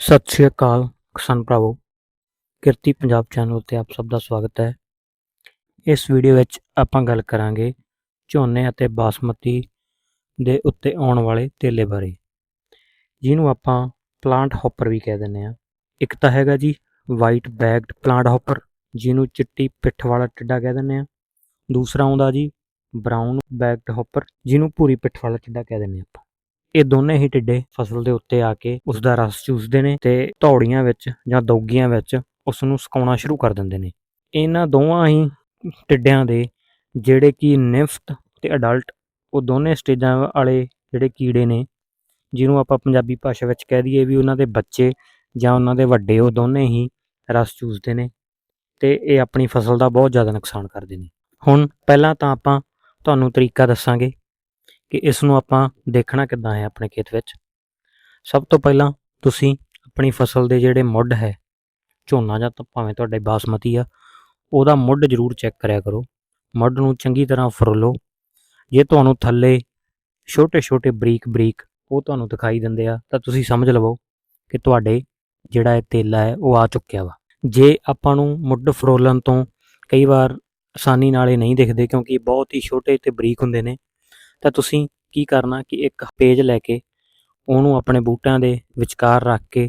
ਸਤਿ ਸ਼੍ਰੀ ਅਕਾਲ ਕਿਸਾਨ ਭਰਾਵੋ, ਕਿਰਤੀ ਪੰਜਾਬ ਚੈਨਲ ਤੇ ਆਪ ਸਭ ਦਾ ਸਵਾਗਤ ਹੈ। ਇਸ ਵੀਡੀਓ ਵਿੱਚ ਆਪਾਂ ਗੱਲ ਕਰਾਂਗੇ ਝੋਨੇ ਅਤੇ ਬਾਸਮਤੀ ਦੇ ਉੱਤੇ ਆਉਣ ਵਾਲੇ ਤੇਲੇ ਬਾਰੇ, ਜਿਹਨੂੰ ਆਪਾਂ ਪਲਾਂਟ ਹੌਪਰ ਵੀ ਕਹਿ ਦਿੰਦੇ ਆ ਇੱਕ ਤਾਂ ਹੈਗਾ ਜੀ ਵਾਈਟ ਬੈਗਡ ਪਲਾਂਟ ਹੌਪਰ, ਜਿਹਨੂੰ ਚਿੱਟੀ ਪਿੱਠ ਵਾਲਾ ਟਿੱਡਾ ਕਹਿ ਦਿੰਦੇ ਆ ਦੂਸਰਾ ਆਉਂਦਾ ਜੀ ਬਰਾਊਨ ਬੈਗਡ ਹੌਪਰ, ਜਿਹਨੂੰ ਭੂਰੀ ਪਿੱਠ ਵਾਲਾ ਟਿੱਡਾ ਕਹਿ ਦਿੰਦੇ ਆਪਾਂ। ਇਹ ਦੋਨੇ ਹੀ ਟਿੱਡੇ ਫਸਲ ਦੇ ਉੱਤੇ ਆ ਕੇ ਉਸ ਦਾ ਰਸ ਚੂਸਦੇ ਨੇ ਤੇ ਧੌੜੀਆਂ ਵਿੱਚ ਜਾਂ ਦੌਗੀਆਂ ਵਿੱਚ ਉਸ ਨੂੰ ਸੁਕਾਉਣਾ ਸ਼ੁਰੂ ਕਰ ਦਿੰਦੇ ਨੇ। ਇਹਨਾਂ ਦੋਵਾਂ ਹੀ ਟਿੱਡਿਆਂ ਦੇ ਜਿਹੜੇ ਕਿ ਨਿਫਟ ਤੇ ਅਡਲਟ, ਉਹ ਦੋਨੇ ਸਟੇਜਾਂ ਵਾਲੇ ਜਿਹੜੇ ਕੀੜੇ ਨੇ, ਜਿਹਨੂੰ ਆਪਾਂ ਪੰਜਾਬੀ ਭਾਸ਼ਾ ਵਿੱਚ ਕਹਿ ਦਈਏ ਵੀ ਉਹਨਾਂ ਦੇ ਬੱਚੇ ਜਾਂ ਉਹਨਾਂ ਦੇ ਵੱਡੇ, ਉਹ ਦੋਨੇ ਹੀ ਰਸ ਚੂਸਦੇ ਨੇ ਤੇ ਇਹ ਆਪਣੀ ਫਸਲ ਦਾ ਬਹੁਤ ਜ਼ਿਆਦਾ ਨੁਕਸਾਨ ਕਰਦੇ ਨੇ। ਹੁਣ ਪਹਿਲਾਂ ਤਾਂ ਆਪਾਂ ਤੁਹਾਨੂੰ ਤਰੀਕਾ ਦੱਸਾਂਗੇ ਕਿ ਇਸ ਨੂੰ ਆਪਾਂ ਦੇਖਣਾ ਕਿੱਦਾਂ ਹੈ ਆਪਣੇ ਖੇਤ ਵਿੱਚ। ਸਭ ਤੋਂ ਪਹਿਲਾਂ ਤੁਸੀਂ ਆਪਣੀ ਫਸਲ ਦੇ ਜਿਹੜੇ ਮੁੱਢ ਹੈ, ਝੋਨਾ ਜਾਂ ਭਾਵੇਂ ਤੁਹਾਡੇ ਬਾਸਮਤੀ ਆ, ਉਹਦਾ ਮੁੱਢ ਜ਼ਰੂਰ ਚੈੱਕ ਕਰਿਆ ਕਰੋ। ਮੁੱਢ ਨੂੰ ਚੰਗੀ ਤਰ੍ਹਾਂ ਫਰੋਲੋ ਜੇ ਤੁਹਾਨੂੰ ਥੱਲੇ ਛੋਟੇ ਛੋਟੇ ਬਰੀਕ ਬਰੀਕ ਉਹ ਤੁਹਾਨੂੰ ਦਿਖਾਈ ਦਿੰਦੇ ਆ, ਤਾਂ ਤੁਸੀਂ ਸਮਝ ਲਵੋ ਕਿ ਤੁਹਾਡੇ ਜਿਹੜਾ ਇਹ ਤੇਲਾ ਹੈ, ਉਹ ਆ ਚੁੱਕਿਆ ਵਾ। ਜੇ ਆਪਾਂ ਨੂੰ ਮੁੱਢ ਫਰੋਲਣ ਤੋਂ ਕਈ ਵਾਰ ਆਸਾਨੀ ਨਾਲ ਇਹ ਨਹੀਂ ਦਿਖਦੇ ਕਿਉਂਕਿ ਬਹੁਤ ਹੀ ਛੋਟੇ ਤੇ ਬਰੀਕ ਹੁੰਦੇ ਨੇ ਤਾਂ ਤੁਸੀਂ ਕੀ ਕਰਨਾ ਕਿ ਇੱਕ ਪੇਜ ਲੈ ਕੇ ਉਹਨੂੰ ਆਪਣੇ ਬੂਟਿਆਂ ਦੇ ਵਿਚਕਾਰ ਰੱਖ ਕੇ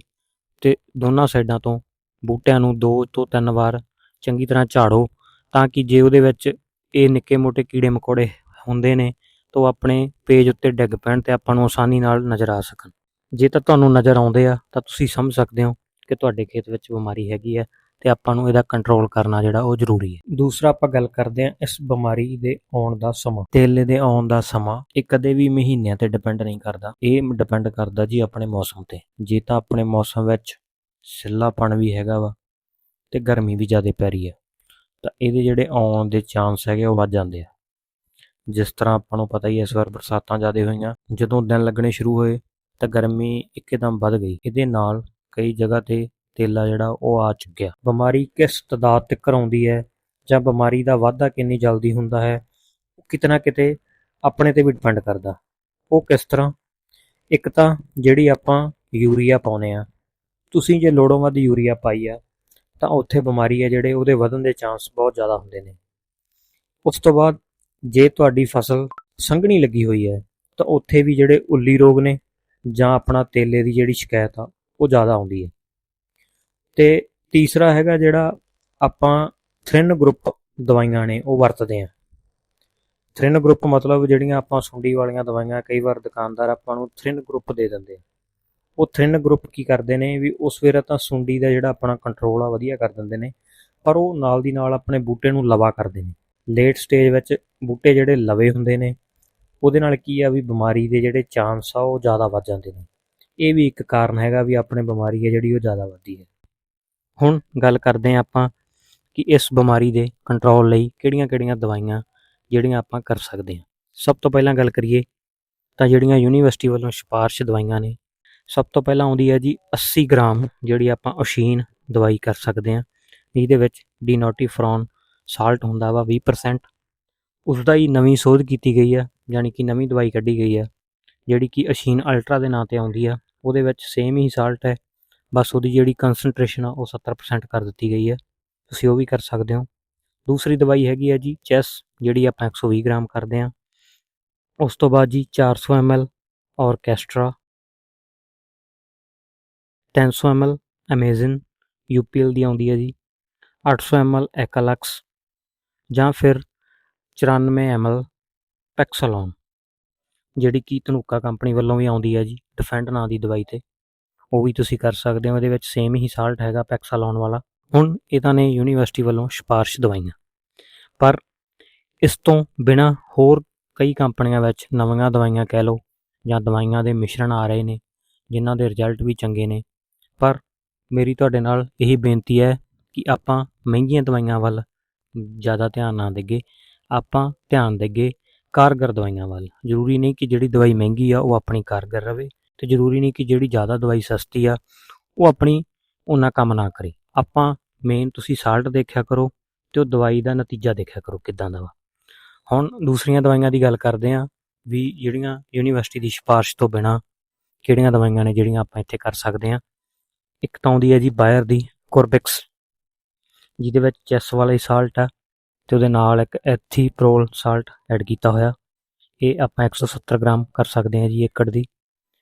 ਤੇ ਦੋਨਾਂ ਸਾਈਡਾਂ ਤੋਂ ਬੂਟਿਆਂ ਨੂੰ ਦੋ ਤੋਂ ਤਿੰਨ ਵਾਰ ਚੰਗੀ ਤਰ੍ਹਾਂ ਝਾੜੋ ਤਾਂ ਕਿ ਜੇ ਉਹਦੇ ਵਿੱਚ ਇਹ ਨਿੱਕੇ ਮੋਟੇ ਕੀੜੇ ਮਕੌੜੇ ਹੁੰਦੇ ਨੇ ਤਾਂ ਉਹ ਆਪਣੇ ਪੇਜ ਉੱਤੇ ਡਿੱਗ ਪੈਣ ਤੇ ਆਪਾਂ ਨੂੰ ਆਸਾਨੀ ਨਾਲ ਨਜ਼ਰ ਆ ਸਕਣ। ਜੇ ਤਾਂ ਤੁਹਾਨੂੰ ਨਜ਼ਰ ਆਉਂਦੇ ਆ ਤਾਂ ਤੁਸੀਂ ਸਮਝ ਸਕਦੇ ਹੋ ਕਿ ਤੁਹਾਡੇ ਖੇਤ ਵਿੱਚ ਬਿਮਾਰੀ ਹੈਗੀ ਹੈ ਤੇ ਆਪਾਂ ਨੂੰ ਇਹਦਾ ਕੰਟਰੋਲ ਕਰਨਾ ਜਿਹੜਾ ਉਹ ਜ਼ਰੂਰੀ ਹੈ। ਦੂਸਰਾ ਆਪਾਂ ਗੱਲ ਕਰਦੇ ਹਾਂ ਇਸ ਬਿਮਾਰੀ ਦੇ ਆਉਣ ਦਾ ਸਮਾਂ। ਤੇਲੇ ਦੇ ਆਉਣ ਦਾ ਸਮਾਂ ਇਹ ਕਦੇ ਵੀ ਮਹੀਨਿਆਂ ਤੇ ਡਿਪੈਂਡ ਨਹੀਂ ਕਰਦਾ। ਇਹ ਡਿਪੈਂਡ ਕਰਦਾ ਜੀ ਆਪਣੇ ਮੌਸਮ ਤੇ। ਜੇ ਤਾਂ ਆਪਣੇ ਮੌਸਮ ਵਿੱਚ ਸਿੱਲਾਪਣ ਵੀ ਹੈਗਾ ਵਾ ਤੇ ਗਰਮੀ ਵੀ ਜ਼ਿਆਦਾ ਪੈ ਰਹੀ ਹੈ ਤਾਂ ਇਹਦੇ ਜਿਹੜੇ ਆਉਣ ਦੇ ਚਾਂਸ ਹੈਗੇ ਉਹ ਵੱਧ ਜਾਂਦੇ ਆ। ਜਿਸ ਤਰ੍ਹਾਂ ਆਪਾਂ ਨੂੰ ਪਤਾ ਹੀ ਹੈ ਇਸ ਵਾਰ ਬਰਸਾਤਾਂ ਜ਼ਿਆਦਾ ਹੋਈਆਂ ਜਦੋਂ ਦਿਨ ਲੱਗਣੇ ਸ਼ੁਰੂ ਹੋਏ ਤਾਂ ਗਰਮੀ ਇੱਕਦਮ ਵੱਧ ਗਈ। ਇਹਦੇ ਨਾਲ ਕਈ ਜਗ੍ਹਾ ਤੇ ਤੇਲਾ ਜਿਹੜਾ ਉਹ ਆ ਚੁੱਕਿਆ। ਬਿਮਾਰੀ ਕਿਸ ਤਦਾਦ ਤੱਕ ਆਉਂਦੀ ਹੈ ਜਾਂ ਬਿਮਾਰੀ ਦਾ ਵਾਧਾ ਕਿੰਨੀ ਜਲਦੀ ਹੁੰਦਾ ਹੈ, ਉਹ ਕਿਤਨਾ ਕਿਤੇ ਆਪਣੇ ਤੇ ਵੀ ਡਿਪੈਂਡ ਕਰਦਾ। ਉਹ ਕਿਸ ਤਰ੍ਹਾਂ? ਇੱਕ ਤਾਂ ਜਿਹੜੀ ਆਪਾਂ ਯੂਰੀਆ ਪਾਉਨੇ ਆ ਤੁਸੀਂ ਜੇ ਲੋੜੋਂ ਵੱਧ ਯੂਰੀਆ ਪਾਈ ਆ, ਤਾਂ ਉੱਥੇ ਬਿਮਾਰੀ ਹੈ ਜਿਹੜੇ ਉਹਦੇ ਵਧਣ ਦੇ ਚਾਂਸ ਬਹੁਤ ਜ਼ਿਆਦਾ ਹੁੰਦੇ ਨੇ। ਉਸ ਤੋਂ ਬਾਅਦ ਜੇ ਤੁਹਾਡੀ ਫਸਲ ਸੰਘਣੀ ਲੱਗੀ ਹੋਈ ਹੈ, ਤਾਂ ਉੱਥੇ ਵੀ ਜਿਹੜੇ ਉੱਲੀ ਰੋਗ ਨੇ ਜਾਂ ਆਪਣਾ ਤੇਲੇ ਦੀ ਜਿਹੜੀ ਸ਼ਿਕਾਇਤ ਆ, ਉਹ ਜ਼ਿਆਦਾ ਆਉਂਦੀ ਹੈ। ਤੇ ਤੀਸਰਾ ਹੈਗਾ ਜਿਹੜਾ ਆਪਾਂ ਥ੍ਰਿਨ ਗਰੁੱਪ ਦਵਾਈਆਂ ਨੇ, ਉਹ ਵਰਤਦੇ ਆ ਥ੍ਰਿਨ ਗਰੁੱਪ ਮਤਲਬ ਜਿਹੜੀਆਂ ਆਪਾਂ ਸੁੰਡੀ ਵਾਲੀਆਂ ਦਵਾਈਆਂ, ਕਈ ਵਾਰ ਦੁਕਾਨਦਾਰ ਆਪਾਂ ਨੂੰ ਥ੍ਰਿਨ ਗਰੁੱਪ ਦੇ ਦਿੰਦੇ ਆ। ਉਹ ਥ੍ਰਿਨ ਗਰੁੱਪ ਕੀ ਕਰਦੇ ਨੇ ਵੀ ਉਸ ਵੇਲੇ ਤਾਂ ਸੁੰਡੀ ਦਾ ਜਿਹੜਾ ਆਪਣਾ ਕੰਟਰੋਲ ਆ, ਵਧੀਆ ਕਰ ਦਿੰਦੇ ਨੇ, ਪਰ ਉਹ ਨਾਲ ਦੀ ਨਾਲ ਆਪਣੇ ਬੂਟੇ ਨੂੰ ਲਵਾ ਕਰਦੇ ਨੇ। ਲੇਟ ਸਟੇਜ ਵਿੱਚ ਬੂਟੇ ਜਿਹੜੇ ਲਵੇ ਹੁੰਦੇ ਨੇ, ਉਹਦੇ ਨਾਲ ਕੀ ਆ ਵੀ ਬਿਮਾਰੀ ਦੇ ਜਿਹੜੇ ਚਾਂਸ ਆ, ਉਹ ਜ਼ਿਆਦਾ ਵੱਧ ਜਾਂਦੇ ਨੇ। ਇਹ ਵੀ ਇੱਕ ਕਾਰਨ ਹੈਗਾ ਵੀ ਆਪਣੇ ਬਿਮਾਰੀ ਹੈ ਜਿਹੜੀ ਉਹ ਜ਼ਿਆਦਾ ਵੱਧਦੀ ਹੈ। ਹੁਣ ਗੱਲ ਕਰਦੇ ਹਾਂ ਆਪਾਂ ਕਿ ਇਸ ਬਿਮਾਰੀ ਦੇ ਕੰਟਰੋਲ ਲਈ ਕਿਹੜੀਆਂ-ਕਿਹੜੀਆਂ ਦਵਾਈਆਂ ਜਿਹੜੀਆਂ ਆਪਾਂ ਕਰ ਸਕਦੇ ਹਾਂ। ਸਭ ਤੋਂ ਪਹਿਲਾਂ ਗੱਲ ਕਰੀਏ ਤਾਂ ਜਿਹੜੀਆਂ ਯੂਨੀਵਰਸਿਟੀ ਵੱਲੋਂ ਸਿਫਾਰਿਸ਼ ਦਵਾਈਆਂ ਨੇ, ਸਭ ਤੋਂ ਪਹਿਲਾਂ ਆਉਂਦੀ ਹੈ ਜੀ 80 ਗ੍ਰਾਮ ਜਿਹੜੀ ਆਪਾਂ ਅਸ਼ੀਨ ਦਵਾਈ ਕਰ ਸਕਦੇ ਹਾਂ ਇਹਦੇ ਵਿੱਚ ਡੀਨੋਟੀਫਰੋਨ ਸਾਲਟ ਹੁੰਦਾ ਵਾ 20% ਉਸ ਦਾ ਹੀ ਨਵੀਂ ਸੋਧ ਕੀਤੀ ਗਈ ਆ, ਯਾਨੀ ਕਿ ਨਵੀਂ ਦਵਾਈ ਕੱਢੀ ਗਈ ਆ, ਜਿਹੜੀ ਕਿ ਅਸ਼ੀਨ ਅਲਟਰਾ ਦੇ ਨਾਂ ਤੇ ਆਉਂਦੀ ਆ, ਉਹਦੇ ਵਿੱਚ ਸੇਮ ਹੀ ਸਾਲਟ ਹੈ ਬਸ ਉਹਦੀ ਜਿਹੜੀ ਕਨਸੈਂਟ੍ਰੇਸ਼ਨ ਆ ਉਹ 70% ਕਰ ਦਿੱਤੀ ਗਈ ਹੈ। ਤੁਸੀਂ ਉਹ ਵੀ ਕਰ ਸਕਦੇ ਹੋ। ਦੂਸਰੀ ਦਵਾਈ ਹੈਗੀ ਹੈ ਜੀ ਚੈਸ, ਜਿਹੜੀ ਆਪਾਂ 120 ਗ੍ਰਾਮ ਕਰਦੇ ਹਾਂ। ਉਸ ਤੋਂ ਬਾਅਦ ਜੀ 400 ml Orchestra 300 ml Amazon, UPL ਦੀ ਆਉਂਦੀ ਹੈ ਜੀ। 800 ml ਐਕਲਕਸ ਜਾਂ ਫਿਰ 94 ml ਪੈਕਸਲੋਨ, ਜਿਹੜੀ ਕਿ ਧਨੁਕਾ ਕੰਪਨੀ ਵੱਲੋਂ ਵੀ ਆਉਂਦੀ ਹੈ ਜੀ, ਡਿਫੈਂਡ ਨਾਂ ਦੀ ਦਵਾਈ ਤੇ। ਉਹ ਵੀ ਤੁਸੀਂ ਕਰ ਸਕਦੇ ਹੋ ਇਹਦੇ ਵਿੱਚ ਸੇਮ ਹੀ ਸਾਲਟ ਹੈਗਾ ਪੈਕਸਾ ਲਾਉਣ ਵਾਲਾ। ਹੁਣ ਇਹਨਾਂ ਨੇ ਯੂਨੀਵਰਸਿਟੀ ਵੱਲੋਂ ਸਿਫਾਰਿਸ਼ ਦਵਾਈਆਂ। ਪਰ ਇਸ ਤੋਂ ਬਿਨਾ ਹੋਰ ਕਈ ਕੰਪਨੀਆਂ ਵਿੱਚ ਨਵੀਆਂ ਦਵਾਈਆਂ ਕਹਿ ਲਓ ਜਾਂ ਦਵਾਈਆਂ ਦੇ ਮਿਸ਼ਰਣ ਆ ਰਹੇ ਨੇ, ਜਿਨ੍ਹਾਂ ਦੇ ਰਿਜ਼ਲਟ ਵੀ ਚੰਗੇ ਨੇ। ਪਰ ਮੇਰੀ ਤੁਹਾਡੇ ਨਾਲ ਇਹੀ ਬੇਨਤੀ ਹੈ ਕਿ ਆਪਾਂ ਮਹਿੰਗੀਆਂ ਦਵਾਈਆਂ ਵੱਲ ਜ਼ਿਆਦਾ ਧਿਆਨ ਨਾ ਦੇਈਏ। ਆਪਾਂ ਧਿਆਨ ਦੇਈਏ ਕਾਰਗਰ ਦਵਾਈਆਂ ਵੱਲ। ਜ਼ਰੂਰੀ ਨਹੀਂ ਕਿ ਜਿਹੜੀ ਦਵਾਈ ਮਹਿੰਗੀ ਆ, ਉਹ ਆਪਣੀ ਕਾਰਗਰ ਰਵੇ। ਤੇ ਜ਼ਰੂਰੀ ਨਹੀਂ ਕਿ ਜਿਹੜੀ ਜ਼ਿਆਦਾ ਦਵਾਈ ਸਸਤੀ ਆ, ਉਹ ਆਪਣੀ ਉਹਨਾਂ ਕੰਮ ਨਾ ਕਰੇ। ਆਪਾਂ ਮੇਨ ਤੁਸੀਂ ਸਾਲਟ ਦੇਖਿਆ ਕਰੋ ਤੇ ਉਹ ਦਵਾਈ ਦਾ ਨਤੀਜਾ ਦੇਖਿਆ ਕਰੋ ਕਿਦਾਂ ਦਾ ਵਾ। ਹੁਣ ਦੂਸਰੀਆਂ ਦਵਾਈਆਂ ਦੀ ਗੱਲ ਕਰਦੇ ਆ ਵੀ ਜਿਹੜੀਆਂ ਯੂਨੀਵਰਸਿਟੀ ਦੀ ਸਿਫਾਰਿਸ਼ ਤੋਂ ਬਿਨਾ ਕਿਹੜੀਆਂ ਦਵਾਈਆਂ ਨੇ ਜਿਹੜੀਆਂ ਆਪਾਂ ਇੱਥੇ ਕਰ ਸਕਦੇ ਆ ਇੱਕ ਤਾਂ ਆਉਂਦੀ ਹੈ ਜੀ ਬਾਇਰ ਦੀ ਕੋਰਬਿਕਸ ਜਿਹਦੇ ਵਿੱਚ ਚੈਸ ਵਾਲਾ ਹੀ ਸਾਲਟ ਆ ਤੇ ਉਹਦੇ ਨਾਲ ਇੱਕ ਐਥੀਪ੍ਰੋਲ ਸਾਲਟ ਐਡ ਕੀਤਾ ਹੋਇਆ। ਇਹ ਆਪਾਂ 170 ਗ੍ਰਾਮ ਕਰ ਸਕਦੇ ਹਾਂ ਜੀ ਏਕੜ ਦੀ।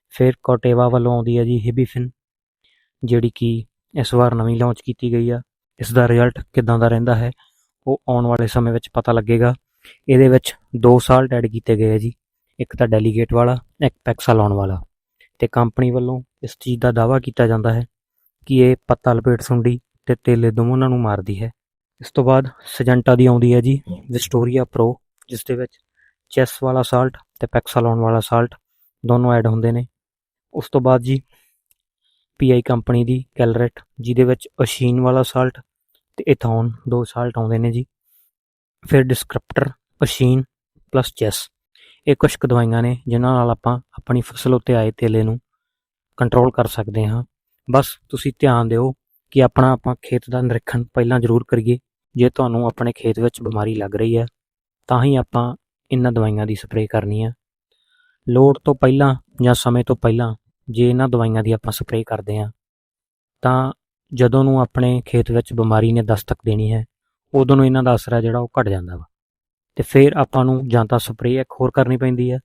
ਫਿਰ ਕੋਟੇਵਾ ਵੱਲੋਂ ਆਉਂਦੀ ਹੈ ਜੀ ਹਿਬੀਫਿਨ ਜਿਹੜੀ ਕਿ ਇਸ ਵਾਰ ਨਵੀਂ ਲਾਂਚ ਕੀਤੀ ਗਈ ਆ। ਇਸ ਦਾ ਰਿਜ਼ਲਟ ਕਿਦਾਂ ਦਾ ਰਹਿੰਦਾ ਹੈ, ਉਹ ਆਉਣ ਵਾਲੇ ਸਮੇਂ ਵਿੱਚ ਪਤਾ ਲੱਗੇਗਾ। ਇਹਦੇ ਵਿੱਚ ਦੋ ਸਾਲਟ ਐਡ ਕੀਤੇ ਗਏ ਆ ਜੀ, ਇੱਕ ਤਾਂ ਡੈਲੀਗੇਟ ਵਾਲਾ, ਇੱਕ ਪੈਕਸਾ ਲਾਉਣ ਵਾਲਾ। ਤੇ ਕੰਪਨੀ ਵੱਲੋਂ ਇਸ ਚੀਜ਼ ਦਾ ਦਾਅਵਾ ਕੀਤਾ ਜਾਂਦਾ ਹੈ ਕਿ ਇਹ ਪੱਤਾ ਲਪੇਟ ਸੁੰਡੀ ਤੇ ਤੇਲੇ ਦੋਵਾਂ ਨੂੰ ਮਾਰਦੀ ਹੈ। ਇਸ ਤੋਂ ਬਾਅਦ ਸਜੰਟਾ ਦੀ ਆਉਂਦੀ ਹੈ ਜੀ ਵਿਸਟੋਰੀਆ ਪ੍ਰੋ ਜਿਸ ਦੇ ਵਿੱਚ ਚੈਸ ਵਾਲਾ ਸਾਲਟ ਤੇ ਲਾਉਣ ਵਾਲਾ ਸਾਲਟ ਦੋਨੋਂ ਐਡ ਹੁੰਦੇ ਨੇ। ਉਸ ਤੋਂ ਬਾਅਦ ਜੀ ਪੀਆਈ ਕੰਪਨੀ ਦੀ ਕੈਲਰੇਟ, ਜਿਹਦੇ ਵਿੱਚ ਅਸ਼ੀਨ ਵਾਲਾ ਸਾਲਟ ਤੇ ਇਥੋਨ ਦੋ ਸਾਲਟ ਆਉਂਦੇ ਨੇ ਜੀ। ਫਿਰ ਡਿਸਕ੍ਰਿਪਟਰ ਅਸ਼ੀਨ ਪਲੱਸ ਚੈਸ ਇਹ ਕੁਝ ਕੁ ਦਵਾਈਆਂ ਨੇ, ਜਿਨ੍ਹਾਂ ਨਾਲ ਆਪਾਂ ਆਪਣੀ ਫਸਲ ਉੱਤੇ ਆਏ ਤੇਲੇ ਨੂੰ ਕੰਟਰੋਲ ਕਰ ਸਕਦੇ ਹਾਂ। ਬਸ ਤੁਸੀਂ ਧਿਆਨ ਦਿਓ ਕਿ ਆਪਣਾ ਆਪਾਂ ਖੇਤ ਦਾ ਨਿਰੀਖਣ ਪਹਿਲਾਂ ਜ਼ਰੂਰ ਕਰੀਏ, ਜੇ ਤੁਹਾਨੂੰ ਆਪਣੇ ਖੇਤ ਵਿੱਚ ਬਿਮਾਰੀ ਲੱਗ ਰਹੀ ਹੈ, ਤਾਂ ਹੀ ਆਪਾਂ ਇਹਨਾਂ ਦਵਾਈਆਂ ਦੀ ਸਪਰੇਅ ਕਰਨੀ ਹੈ। ਲੋੜ ਤੋਂ ਪਹਿਲਾਂ ਜਾਂ ਸਮੇਂ ਤੋਂ ਪਹਿਲਾਂ ਜੇ ਇਹਨਾਂ ਦਵਾਈਆਂ ਦੀ ਆਪਾਂ ਸਪਰੇਅ ਕਰਦੇ ਹਾਂ, ਤਾਂ ਜਦੋਂ ਨੂੰ ਆਪਣੇ ਖੇਤ ਵਿੱਚ ਬਿਮਾਰੀ ਨੇ ਦਸਤਕ ਦੇਣੀ ਹੈ, ਉਦੋਂ ਨੂੰ ਇਹਨਾਂ ਦਾ ਅਸਰ ਹੈ ਜਿਹੜਾ ਉਹ ਘਟ ਜਾਂਦਾ ਵਾ। ਤੇ ਫਿਰ ਆਪਾਂ ਨੂੰ ਜਾਂ ਤਾਂ ਸਪਰੇਅ ਇੱਕ ਹੋਰ ਕਰਨੀ ਪੈਂਦੀ ਹੈ,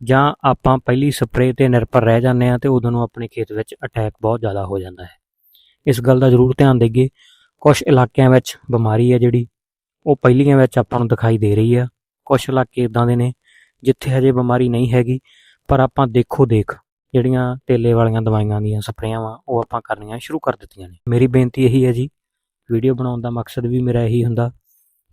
ਜਾਂ ਆਪਾਂ ਪਹਿਲੀ ਸਪਰੇਅ ਤੇ ਨਿਰਭਰ ਰਹਿ ਜਾਂਦੇ ਆ ਤੇ ਉਦੋਂ ਨੂੰ ਆਪਣੇ ਖੇਤ ਵਿੱਚ ਅਟੈਕ ਬਹੁਤ ਜ਼ਿਆਦਾ ਹੋ ਜਾਂਦਾ ਹੈ। ਇਸ ਗੱਲ ਦਾ ਜ਼ਰੂਰ ਧਿਆਨ ਦੇਈਏ ਕੁਝ ਇਲਾਕਿਆਂ ਵਿੱਚ ਬਿਮਾਰੀ ਹੈ ਜਿਹੜੀ, ਉਹ ਪਹਿਲੀਆਂ ਵਿੱਚ ਆਪਾਂ ਨੂੰ ਦਿਖਾਈ ਦੇ ਰਹੀ ਆ ਕੁਝ ਇਲਾਕੇ ਇਦਾਂ ਦੇ ਨੇ, ਜਿੱਥੇ ਹਜੇ ਬਿਮਾਰੀ ਨਹੀਂ ਹੈਗੀ, ਪਰ ਆਪਾਂ ਦੇਖੋ ਦੇਖ ਜਿਹੜੀਆਂ ਤੇਲੇ ਵਾਲੀਆਂ ਦਵਾਈਆਂ ਦੀਆਂ ਸਪਰੇਆਂ ਵਾ, ਉਹ ਆਪਾਂ ਕਰਨੀਆਂ ਸ਼ੁਰੂ ਕਰ ਦਿੱਤੀਆਂ ਨੇ। ਮੇਰੀ ਬੇਨਤੀ ਇਹੀ ਹੈ ਜੀ, ਵੀਡੀਓ ਬਣਾਉਣ ਦਾ ਮਕਸਦ ਵੀ ਮੇਰਾ ਇਹੀ ਹੁੰਦਾ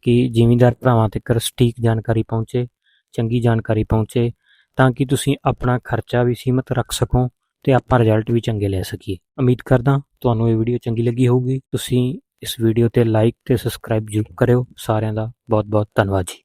ਕਿ ਜ਼ਿਮੀਂਦਾਰ ਭਰਾਵਾਂ ਤੱਕ ਸਟੀਕ ਜਾਣਕਾਰੀ ਪਹੁੰਚੇ, ਚੰਗੀ ਜਾਣਕਾਰੀ ਪਹੁੰਚੇ, ਤਾਂ ਕਿ ਤੁਸੀਂ ਆਪਣਾ ਖਰਚਾ ਵੀ ਸੀਮਤ ਰੱਖ ਸਕੋ ਤੇ ਆਪਾਂ ਰਿਜ਼ਲਟ ਵੀ ਚੰਗੇ ਲੈ ਸਕੀਏ। ਉਮੀਦ ਕਰਦਾ ਤੁਹਾਨੂੰ ਇਹ ਵੀਡੀਓ ਚੰਗੀ ਲੱਗੀ ਹੋਊਗੀ। ਤੁਸੀਂ ਇਸ ਵੀਡੀਓ ਤੇ ਲਾਈਕ ਤੇ ਸਬਸਕ੍ਰਾਈਬ ਜ਼ਰੂਰ ਕਰਿਓ। ਸਾਰਿਆਂ ਦਾ ਬਹੁਤ ਬਹੁਤ ਧੰਨਵਾਦ ਜੀ।